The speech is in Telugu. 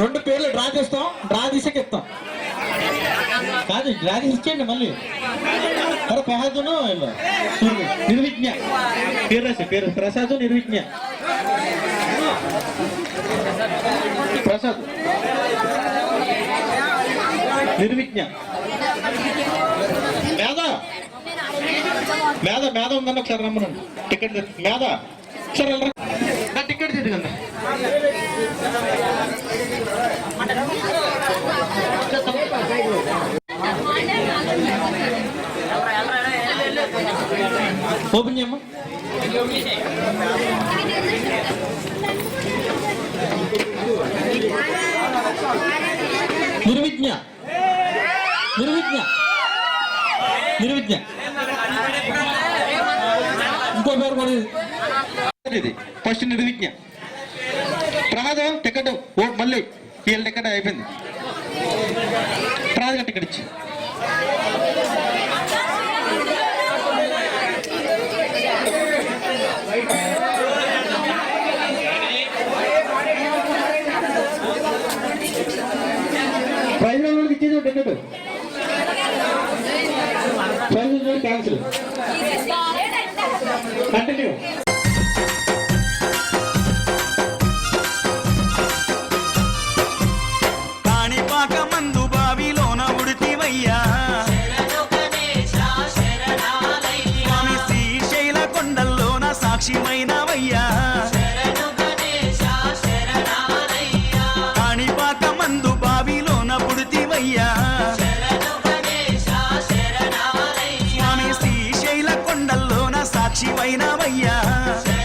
రెండు పేర్లు డ్రా చేస్తాం డ్రా తీసాక ఇస్తాం కాదు డ్రా తీసి ఇచ్చేయండి మళ్ళీ. అరే ప్రసాదును సూర్యుడు. నిర్విజ్ఞ పేరు రాసి పేరు ప్రసాద్ నిర్విజ్ఞ ప్రసాద్. నిర్విజ్ఞ మేధ? మేధ మేధ ఉందన్న ఒకసారి రమ్మనండి. టికెట్ తె- మేధ? ఒకసారి వెళ్ళరా. నా టికెట్ తిరిగండి ఓపెన్ చేయమ్మా నిర్విజ్ఞ నిర్విజ్ఞ నిర్విజ్ఞ ఇంకో పేరు కూడా ఇది. ఇది ఫస్ట్ నిర్విజ్ఞ ప్రమాదం టికెట్ ఓటు మళ్ళీ వీళ్ళ టికెట్ అయిపోయింది. ప్రమాదం టికెట్ ఇచ్చి. ప్రైజ్ ఇచ్చేది టికెట్. Praise cancel. స్వామి